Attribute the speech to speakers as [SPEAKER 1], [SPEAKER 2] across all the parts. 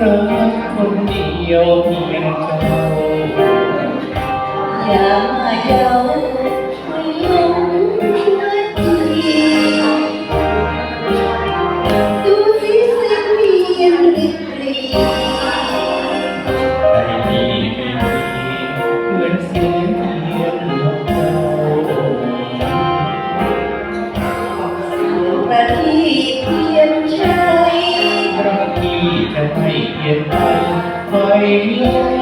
[SPEAKER 1] รั
[SPEAKER 2] ก
[SPEAKER 1] คนเดียวเพียงเจ้า
[SPEAKER 2] อย่ามาเยา
[SPEAKER 1] ไม่เปลี่ยนแปลงไป
[SPEAKER 2] เล
[SPEAKER 1] ย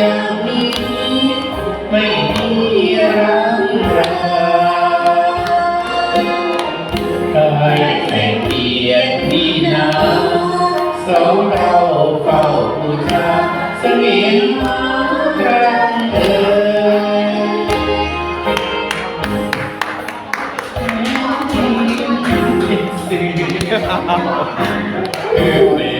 [SPEAKER 1] อย่าง
[SPEAKER 2] นี้
[SPEAKER 1] ไม่มีรังรากายแต่เกียรตินาสองเราเฝ้าบูชาเสียนมากรังเอ่ยเออ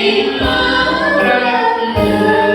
[SPEAKER 1] ีมารั
[SPEAKER 2] ก